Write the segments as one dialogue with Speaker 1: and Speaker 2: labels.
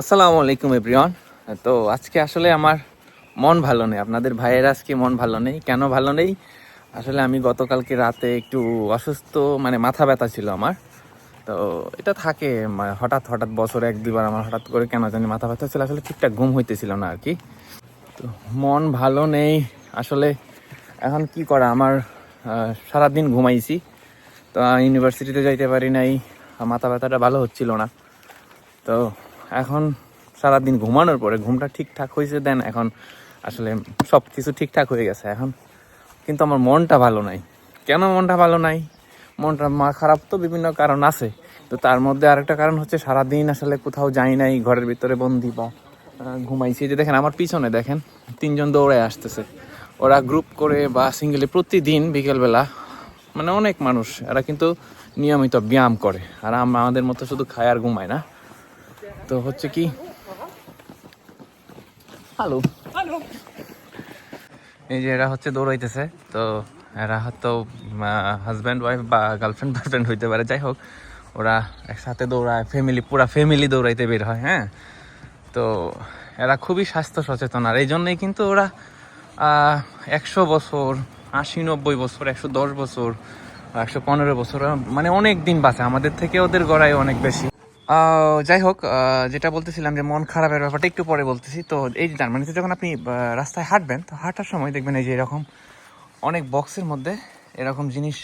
Speaker 1: আসসালামু আলাইকুম, এভরিওয়ান। তো আজকে আসলে আমার মন ভালো নেই। আপনাদের ভাইয়ের আজকে মন ভালো নেই। কেন ভালো নেই? আসলে আমি গতকালকে রাতে একটু অসুস্থ মানে মাথা ব্যথা ছিল আমার। তো এটা থাকে মানে হঠাৎ হঠাৎ বছরে এক দুবার আমার হঠাৎ করে কেন জানি মাথা ব্যথা ছিল। আসলে ঠিকঠাক ঘুম হইতেছিল না আর কি। তো মন ভালো নেই। আসলে এখন কি করা? আমার সারাদিন ঘুমাইছি। তো ইউনিভার্সিটিতে যাইতে পারি নাই। মাথা ব্যথাটা ভালো হচ্ছিল না। তো এখন সারাদিন ঘুমানোর পরে ঘুমটা ঠিকঠাক হয়েছে, দেন এখন আসলে সব কিছু ঠিকঠাক হয়ে গেছে এখন। কিন্তু আমার মনটা ভালো নাই। কেন মনটা ভালো নাই? মনটা মা খারাপ তো বিভিন্ন কারণ আছে। তো তার মধ্যে আরেকটা কারণ হচ্ছে সারাদিন আসলে কোথাও যাই নাই, ঘরের ভিতরে বন্দি বা ঘুমাইছি। যে দেখেন আমার পিছনে দেখেন, তিনজন দৌড়ে আসতেছে। ওরা গ্রুপ করে বা সিঙ্গেলে প্রতিদিন বিকেলবেলা মানে অনেক মানুষ, এরা কিন্তু নিয়মিত ব্যায়াম করে। আর আম- আমাদের মতো শুধু খায় আর ঘুমায় না। তো হচ্ছে কি? হ্যালো হ্যালো এই যে এরা হচ্ছে দৌড়াইতেছে তো এরা হয়তো হাজব্যান্ড ওয়াইফ বা গার্লফ্রেন্ড বয়ফ্রেন্ড হইতে পারে যাই হোক ওরা একসাথে দৌড়ায় ফ্যামিলি পুরা ফ্যামিলি দৌড়াইতে বের হয় হ্যাঁ? তো এরা খুবই স্বাস্থ্য সচেতন আর এই জন্যই কিন্তু ওরা একশো বছর আশি নব্বই বছর একশো দশ বছর একশো পনেরো বছর মানে অনেক দিন বাঁচে আমাদের থেকে ওদের গড়াই অনেক বেশি। যাই হোক যেটা বলতেছিলাম যে মন খারাপের ব্যাপারটা একটু পরে বলতেছি। তো এই জার্মানিতে যখন আপনি রাস্তায় হাঁটবেন, তো হাঁটার সময় দেখবেন এই যে এরকম অনেক বক্সের মধ্যে এরকম জিনিস,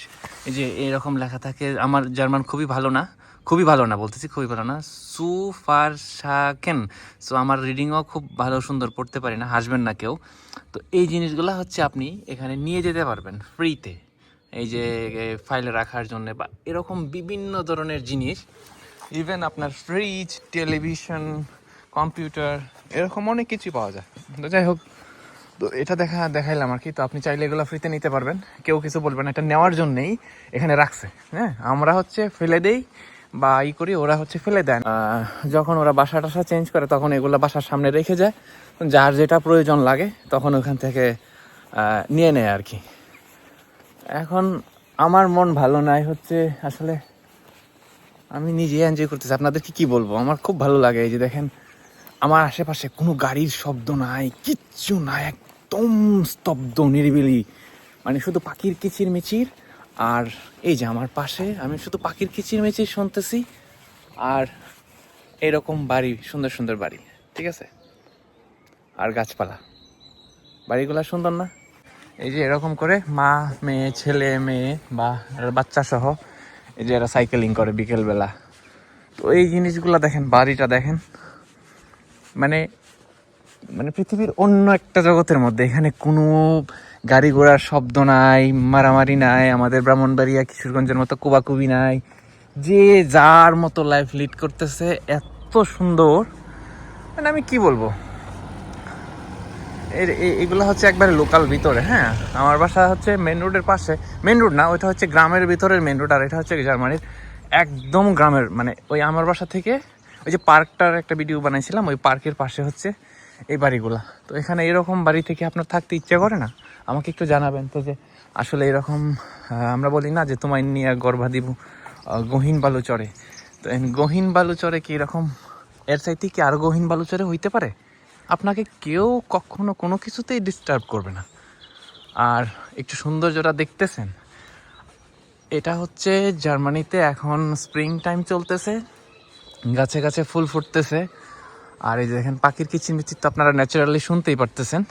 Speaker 1: এই যে এরকম লেখা থাকে, আমার জার্মান খুবই ভালো না, খুবই ভালো না, বলতেছি, খুবই ভালো না, সু ফার শাকেন সো আমার রিডিংও খুব ভালো, সুন্দর, পড়তে পারি না, হাসবেন না কেউ। তো এই জিনিসগুলো হচ্ছে আপনি এখানে নিয়ে যেতে পারবেন ফ্রিতে এই যে ফাইলে রাখার জন্য বা এরকম বিভিন্ন ধরনের জিনিস ইভেন আপনার ফ্রিজ টেলিভিশন কম্পিউটার এরকম অনেক কিছুই পাওয়া যায়। তো যাই হোক তো এটা দেখা দেখাইলাম আর কি। তো আপনি চাইলে এগুলো ফ্রিতে নিতে পারবেন। কেউ কিছু বলবেন এটা নেওয়ার জন্যেই এখানে রাখছে। হ্যাঁ আমরা হচ্ছে ফেলে দেই বা ই করি ওরা হচ্ছে ফেলে দেয় না। আহ, যখন ওরা বাসা টাসা চেঞ্জ করে তখন এগুলো বাসার সামনে রেখে যায়। যার যেটা প্রয়োজন লাগে তখন ওখান থেকে নিয়ে নেয় আর কি। এখন আমার মন ভালো নাই হচ্ছে আসলে আমি নিজে এনজয় করতেছি। আপনাদেরকে কি বলব? আমার খুব ভালো লাগে এই যে দেখেন, আমার আশেপাশে কোনো গাড়ির শব্দ নাই, কিচ্ছু নাই, একদম স্তব্ধ, নিরিবিলি। মানে শুধু পাখির কিচির মিচির আর এই যে আমার পাশে আমি শুধু পাখির কিচির মিচির শুনতেছি। আর এরকম বাড়ি, সুন্দর সুন্দর বাড়ি, ঠিক আছে? আর গাছপালা। বাড়িগুলা সুন্দর না? এই যে এরকম করে মা, মেয়ে, ছেলে, মেয়ে বা বাচ্চা সহ এই যে এরা সাইকেলিং করে বিকেলবেলা। তো এই জিনিসগুলো দেখেন, বাড়িটা দেখেন। মানে মানে পৃথিবীর অন্য একটা জগতের মধ্যে, এখানে কোনো গাড়ি ঘোড়ার শব্দ নাই, মারামারি নাই, আমাদের ব্রাহ্মণবাড়িয়া, কিশোরগঞ্জের মতো কুবাকুবি নাই। যে যার মতো লাইফ লিড করতেছে, এত সুন্দর। মানে আমি কি বলব? এগুলো হচ্ছে একবারে লোকাল ভিতরে হ্যাঁ? আমার বাসা হচ্ছে মেন রোডের পাশে। মেন রোড না, ওইটা হচ্ছে গ্রামের ভিতরের মেন রোড আর এটা হচ্ছে জার্মানির একদম গ্রামের মানে ওই আমার বাসা থেকে ওই যে পার্কটার একটা ভিডিও বানাইছিলাম, ওই পার্কের পাশে হচ্ছে এই বাড়িগুলা। তো এখানে এরকম বাড়ি থেকে আপনার থাকতে ইচ্ছে করে না? আমাকে একটু জানাবেন তো যে আসলে এরকম আমরা বলি না যে তোমায় নিয়ে গর্ভা দিব গহীন বালু চড়ে তো গহীন বালু চড়ে কি এরকম? এর চাইতে কি আরও গহীন বালু চড়ে হইতে পারে? আপনাকে কেউ কখনো কোনো কিছুতেই ডিস্টার্ব করবে না। আর একটু সৌন্দর্যটা দেখতেছেন, এটা হচ্ছে জার্মানিতে এখন স্প্রিং টাইম চলতেছে, গাছে গাছে ফুল ফুটতেছে, আর এই যে দেখেন পাখির কিচিরমিচির তো আপনারা ন্যাচারালি শুনতেই পারতেছেন।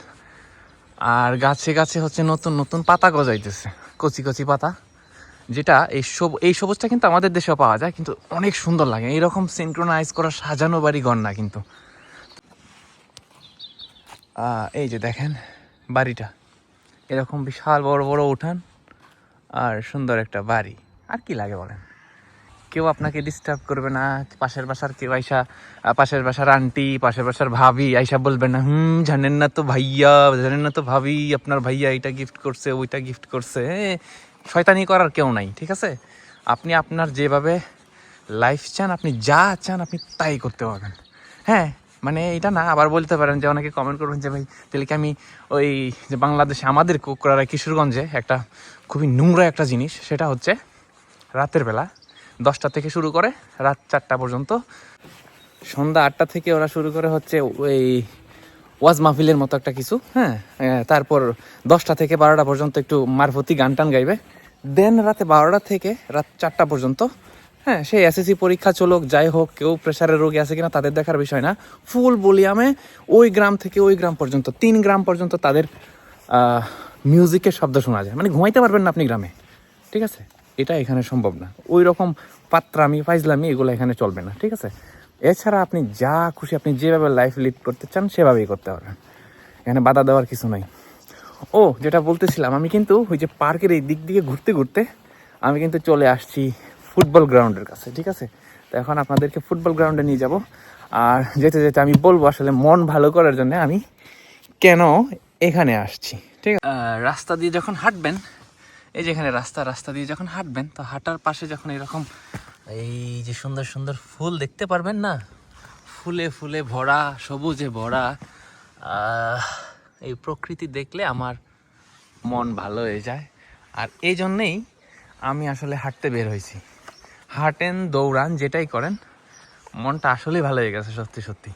Speaker 1: আর গাছে গাছে হচ্ছে নতুন নতুন পাতা গজাইতেছে, কচি কচি পাতা, যেটা এই সব, এই সবুজটা কিন্তু আমাদের দেশেও পাওয়া যায়, কিন্তু অনেক সুন্দর লাগে। এইরকম সিনক্রোনাইজ করা সাজানো বাড়ি ঘর না কিন্তু। এই যে দেখেন, বাড়িটা। এরকম বিশাল বড় বড় উঠান আর সুন্দর একটা বাড়ি। আর কি লাগে বলেন? কেউ আপনাকে ডিস্টার্ব করবে না, পাশের বাসার কেউ আইসা পাশের বাসার আন্টি পাশের বাসার ভাবি আইসা বলবে না, হুম, জানেন না তো ভাইয়া, জানেন না তো ভাবি, আপনার ভাইয়া এটা গিফট করছে, ওইটা গিফট করছে। শয়তানি করার কেউ নাই, ঠিক আছে? আপনি আপনার যেভাবে লাইফ চান, আপনি যা চান, আপনি তাই করতে পারবেন। হ্যাঁ মানে এটা না, আবার বলতে পারেন যে অনেকে কমেন্ট করবেন যে ভাই, তাহলে কি আমি ওই যে বাংলাদেশে আমাদের কোকরারা কিশোরগঞ্জে একটা খুবই নোংরা একটা জিনিস, সেটা হচ্ছে রাতের বেলা দশটা থেকে শুরু করে রাত চারটা পর্যন্ত। সন্ধ্যা আটটা থেকে ওরা শুরু করে হচ্ছে ওই ওয়াজ মাহফিলের মতো একটা কিছু হ্যাঁ তারপর দশটা থেকে বারোটা পর্যন্ত একটু মারফতি গান টান গাইবে। দেন রাতে বারোটা থেকে রাত চারটা পর্যন্ত হ্যাঁ সেই এসএসসি পরীক্ষা চলুক, যাই হোক, কেউ প্রেশারের রোগী আছে কিনা তাদের দেখার বিষয় না। ফুল বলিয়ামে ওই গ্রাম থেকে ওই গ্রাম পর্যন্ত, তিন গ্রাম পর্যন্ত তাদের মিউজিকের শব্দ শোনা যায়। মানে ঘুমাইতে পারবেন না আপনি গ্রামে, ঠিক আছে? এটা এখানে সম্ভব না। ওই রকম পাত্রামি, ফাইজলামি এগুলো এখানে চলবে না, ঠিক আছে? এছাড়া আপনি যা খুশি, আপনি যেভাবে লাইফ লিড করতে চান, সেভাবেই করতে পারবেন। এখানে বাধা দেওয়ার কিছু নাই। ও, যেটা বলতেছিলাম, আমি কিন্তু ওই যে পার্কের এই দিক দিয়ে ঘুরতে ঘুরতে, আমি কিন্তু চলে আসছি ফুটবল গ্রাউন্ডের কাছে, ঠিক আছে? তো এখন আপনাদেরকে ফুটবল গ্রাউন্ডে নিয়ে যাব। আর যেতে যেতে আমি বলব আসলে মন ভালো করার জন্য আমি কেন এখানে আসছি, ঠিক আছে? রাস্তা দিয়ে যখন হাঁটবেন, এই যে এখানে রাস্তা রাস্তা দিয়ে যখন হাঁটবেন, তো হাঁটার পাশে যখন এরকম এই যে সুন্দর সুন্দর ফুল দেখতে পারবেন না? ফুলে ফুলে ভরা, সবুজে ভরা এই প্রকৃতি দেখলে আমার মন ভালো হয়ে যায়। আর এই জন্যেই আমি আসলে হাঁটতে বের হয়েছি। হাঁটেন দৌড়ান যেটাই করেন, মনটা আসলেই ভালো হয়ে গেছে সত্যি সত্যি।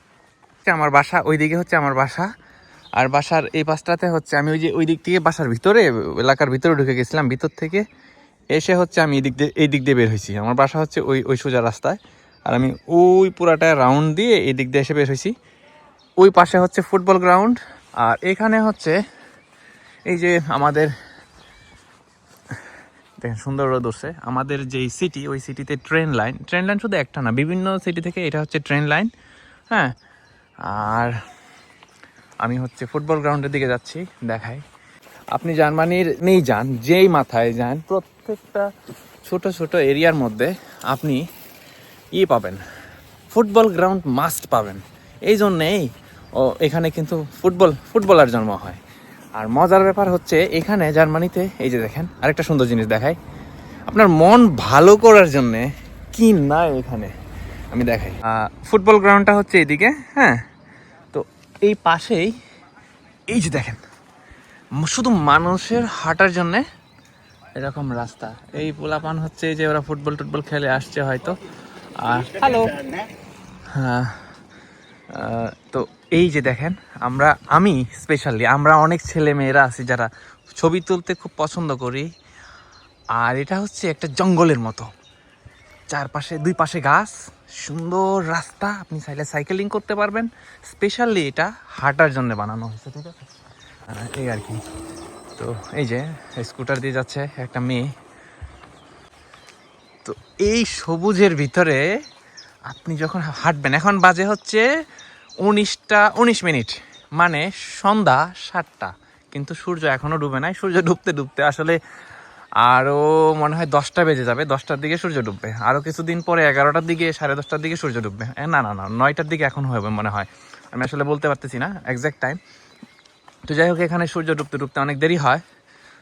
Speaker 1: আমার বাসা, ওইদিকে হচ্ছে আমার বাসা, আর বাসার এই পাশটাতে হচ্ছে আমি ওই যে ওই দিক থেকে বাসার ভিতরে, এলাকার ভিতরে ঢুকে গেছিলাম, ভিতর থেকে এসে হচ্ছে আমি এই দিক দিয়ে, এই দিক দিয়ে বের হয়েছি। আমার বাসা হচ্ছে ওই ওই সোজা রাস্তায়, আর আমি ওই পুরাটা রাউন্ড দিয়ে এই দিক দিয়ে এসে বের হয়েছি। ওই পাশে হচ্ছে ফুটবল গ্রাউন্ড আর এখানে হচ্ছে এই যে আমাদের দেখেন, সুন্দর রোদ উঠছে। আমাদের যেই সিটি ওই সিটিতে ট্রেন লাইন ট্রেন লাইন শুধু একটা না, বিভিন্ন সিটি থেকে এটা হচ্ছে ট্রেন লাইন হ্যাঁ? আর আমি হচ্ছে ফুটবল গ্রাউন্ডের দিকে যাচ্ছি, দেখাই। আপনি জার্মানির, নেই যান, যেই মাথায় যান, প্রত্যেকটা ছোট ছোট এরিয়ার মধ্যে আপনি ই পাবেন। ফুটবল গ্রাউন্ড মাস্ট পাবেন। এই জন্যেই, ও, এখানে কিন্তু ফুটবল ফুটবলার জন্ম হয়। আর মজার ব্যাপার হচ্ছে এখানে জার্মানিতে এই যে দেখেন আরেকটা সুন্দর জিনিস দেখাই। আপনার মন ভালো করার জন্যে কি না এখানে? আমি দেখাই। ফুটবল গ্রাউন্ডটা হচ্ছে এইদিকে হ্যাঁ? তো এই পাশেই এই যে দেখেন শুধু মানুষের হাঁটার জন্যে এরকম রাস্তা। এই পোলাপান হচ্ছে এই যে ওরা ফুটবল টুটবল খেলে আসছে হয়তো। আর হ্যালো হ্যাঁ তো এই যে দেখেন, আমরা, আমি স্পেশালি আমরা অনেক ছেলে মেয়েরা আছি যারা ছবি তুলতে খুব পছন্দ করি। আর এটা হচ্ছে একটা জঙ্গলের মতো। চারপাশে, দুই পাশে গাছ, সুন্দর রাস্তা, আপনি চাইলে সাইকেলিং করতে পারবেন। স্পেশালি এটা হাঁটার জন্য বানানো হয়েছে, ঠিক আছে? এই আর কি। তো এই যে স্কুটার দিয়ে যাচ্ছে একটা মেয়ে। তো এই সবুজের ভিতরে আপনি যখন হাঁটবেন, এখন বাজে হচ্ছে উনিশটা, উনিশ মিনিট। মানে সন্ধ্যা সাতটা। কিন্তু সূর্য এখনও ডুবে নাই। সূর্য ডুবতে ডুবতে আসলে আরও মনে হয় দশটা বেজে যাবে। দশটার দিকে সূর্য ডুববে। আরও কিছুদিন পরে এগারোটার দিকে, সাড়ে দশটার দিকে সূর্য ডুববে। না না না, নয়টার দিকে এখন হবে মনে হয়। আমি আসলে বলতে পারতেছি না এক্স্যাক্ট টাইম তো যাই হোক, এখানে সূর্য ডুবতে ডুবতে অনেক দেরি হয়।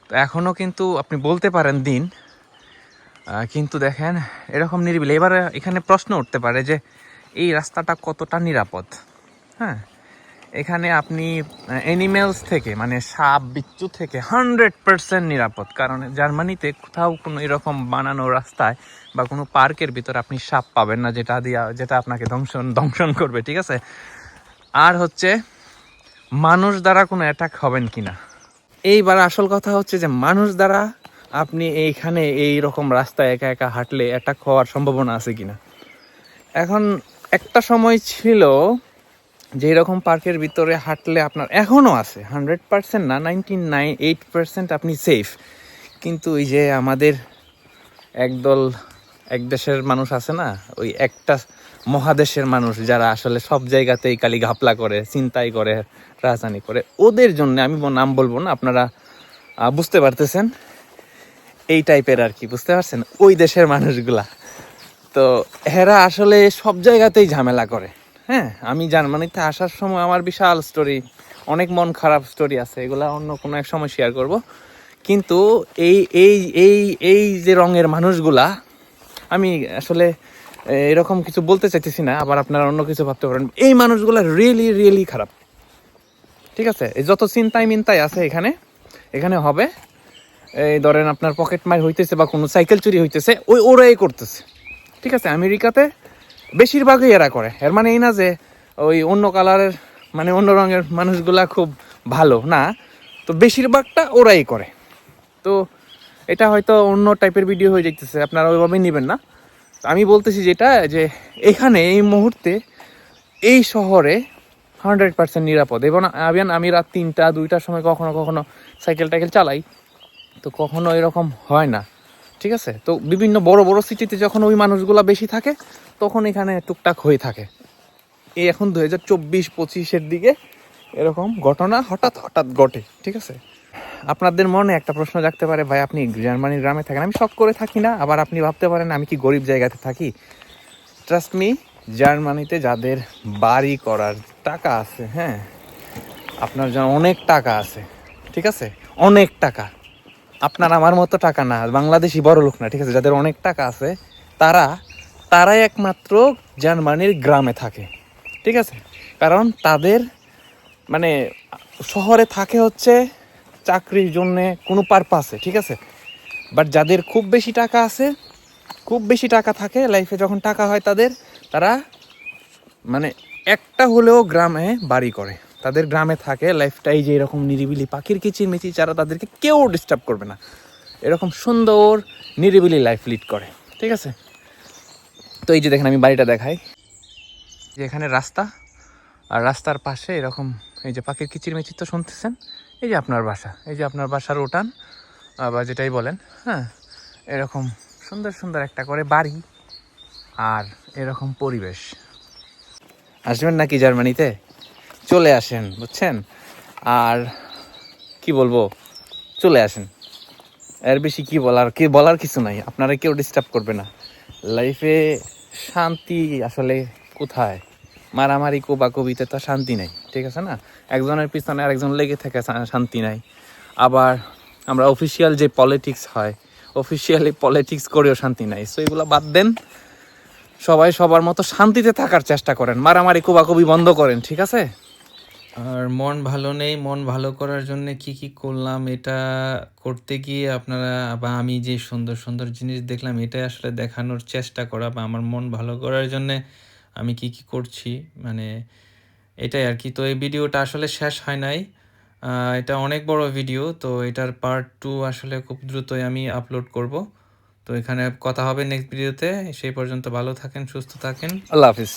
Speaker 1: তো এখনও কিন্তু আপনি বলতে পারেন দিন। কিন্তু দেখেন, এরকম নিরিবিলি। এবার এখানে প্রশ্ন উঠতে পারে যে, এই রাস্তাটা কতটা নিরাপদ? হ্যাঁ এখানে আপনি অ্যানিমেলস থেকে মানে সাপ, বিচ্ছু থেকে হান্ড্রেড পার্সেন্ট নিরাপদ। কারণ জার্মানিতে কোথাও কোনো এরকম বানানো রাস্তায় বা কোনো পার্কের ভিতর আপনি সাপ পাবেন না, যেটা দিয়া, যেটা আপনাকে ধ্বংসন ধ্বংসন করবে, ঠিক আছে? আর হচ্ছে, মানুষ দ্বারা কোনো অ্যাটাক হবেন কি না এইবার আসল কথা হচ্ছে যে, মানুষ দ্বারা আপনি এইখানে এই রকম রাস্তায় একা একা হাঁটলে অ্যাটাক হওয়ার সম্ভাবনা আছে কিনা? এখন একটা সময় ছিল যে রকম পার্কের ভিতরে হাঁটলে আপনার এখনও আছে হান্ড্রেড পার্সেন্ট না নাইনটি নাইন এইট পার্সেন্ট আপনি সেফ কিন্তু ওই যে আমাদের একদল, এক দেশের মানুষ আছে না, ওই একটা মহাদেশের মানুষ যারা আসলে সব জায়গাতেই কালি ঘাপলা করে চিন্তাই করে, রাজধানী করে, ওদের জন্য আমি নাম বলব না, আপনারা বুঝতে পারতেছেন? এই টাইপের আর কি, বুঝতে পারছেন? ওই দেশের মানুষগুলা। তো এরা আসলে সব জায়গাতেই ঝামেলা করে। হ্যাঁ আমি জার্মানিতে আসার সময় আমার বিশাল স্টোরি অনেক মন খারাপ স্টোরি আছে, এগুলা অন্য কোনো এক সময় শেয়ার করব। কিন্তু এই এই এই এই যে রঙের মানুষগুলা, আমি আসলে এরকম কিছু বলতে চাইতেছি না, আবার আপনারা অন্য কিছু ভাবতে পারেন। এই মানুষগুলা রিয়েলি রিয়েলি খারাপ। ঠিক আছে? এই যত চিন্তায় মিন্তায় আছে এখানে এখানে হবে। এই ধরেন আপনার পকেট মার হইতেছে বা কোনো সাইকেল চুরি হইতেছে, ওই ওরাই করতেছে। ঠিক আছে? আমেরিকাতে বেশিরভাগই এরা করে। এর মানে এই না যে ওই অন্য কালারের মানে অন্য রঙের মানুষগুলা খুব ভালো, না। তো বেশিরভাগটা ওরাই করে। তো এটা হয়তো অন্য টাইপের ভিডিও হয়ে যাইতেছে, আপনারা ওইভাবেই নেবেন না। আমি বলতেছি যেটা, যে এখানে এই মুহূর্তে এই শহরে হান্ড্রেড পার্সেন্ট নিরাপদ। এবং আবিয়ান, আমি রাত তিনটা, দুইটার সময় কখনো কখনো সাইকেল টাইকেল চালাই, তো কখনো এরকম হয় না। ঠিক আছে? তো বিভিন্ন বড় বড় সিটিতে যখন ওই মানুষগুলা বেশি থাকে, তখন এখানে টুকটাক হয়ে থাকে। এই এখন দু হাজার চব্বিশ, পঁচিশের দিকে এরকম ঘটনা হঠাৎ হঠাৎ ঘটে, ঠিক আছে? আপনাদের মনে একটা প্রশ্ন জাগতে পারে, ভাই, আপনি জার্মানির গ্রামে থাকেন? আমি শখ করে থাকি না, আবার আপনি ভাবতে পারেন, আমি কি গরিব জায়গাতে থাকি? ট্রাস্ট মি জার্মানিতে যাদের বাড়ি করার টাকা আছে হ্যাঁ আপনার যেন অনেক টাকা আছে, ঠিক আছে? অনেক টাকা। আপনার আমার মতো টাকা না, বাংলাদেশি বড় লোক না, ঠিক আছে? যাদের অনেক টাকা আছে, তারা, তারাই একমাত্র জার্মানির গ্রামে থাকে, ঠিক আছে? কারণ তাদের মানে শহরে থাকে হচ্ছে চাকরির জন্য কোনো পারপাসে ঠিক আছে? বাট যাদের খুব বেশি টাকা আছে, খুব বেশি টাকা থাকে লাইফে যখন টাকা হয় তাদের, তারা মানে একটা হলেও গ্রামে বাড়ি করে। তাদের গ্রামে থাকে লাইফটাই যে এরকম নিরিবিলি পাখির কিচির মিচির যারা তাদেরকে কেউ ডিস্টার্ব করবে না। এরকম সুন্দর নিরিবিলি লাইফ লিড করে, ঠিক আছে? তো এই যে দেখেন, আমি বাড়িটা দেখাই। যে এখানে রাস্তা, আর রাস্তার পাশে এরকম এই যে পাখির কিচির মিচির তো শুনতেছেন? এই যে আপনার বাসা, এই যে আপনার বাসার উঠান বা যেটাই বলেন হ্যাঁ? এরকম সুন্দর সুন্দর একটা করে বাড়ি আর এরকম পরিবেশ। আসবেন নাকি জার্মানিতে? চলে আসেন, বুঝছেন? আর কি বলব? চলে আসেন। এর বেশি কি বলার কি বলার কিছু নাই। আপনারা কেউ ডিস্টার্ব করবে না। লাইফে শান্তি আসলে কোথায়? মারামারি কোবা কবিতে তো শান্তি নাই, ঠিক আছে না? একজনের পিছনে আরেকজন লেগে থাকে শান্তি নাই। আবার আমরা অফিসিয়াল যে পলিটিক্স হয় অফিসিয়ালি পলিটিক্স করেও শান্তি নাই। সো এগুলো বাদ দেন। সবাই সবার মতো শান্তিতে থাকার চেষ্টা করেন। মারামারি, কোবাকুবি বন্ধ করেন, ঠিক আছে?
Speaker 2: আর মন ভালো নেই, মন ভালো করার জন্য কি কি করলাম, এটা করতে গিয়ে আপনারা বা আমি যে সুন্দর সুন্দর জিনিস দেখলাম, এটাই আসলে দেখানোর চেষ্টা করা বা আমার মন ভালো করার জন্য আমি কি কি করছি মানে এটাই আর কি। তো এই ভিডিওটা আসলে শেষ হয় নাই। এটা অনেক বড় ভিডিও, তো এটার পার্ট টু আসলে খুব দ্রুতই আমি আপলোড করব। তো এখানে কথা হবে নেক্সট ভিডিওতে সেই পর্যন্ত ভালো থাকেন, সুস্থ থাকেন।
Speaker 1: আল্লাহ হাফিজ।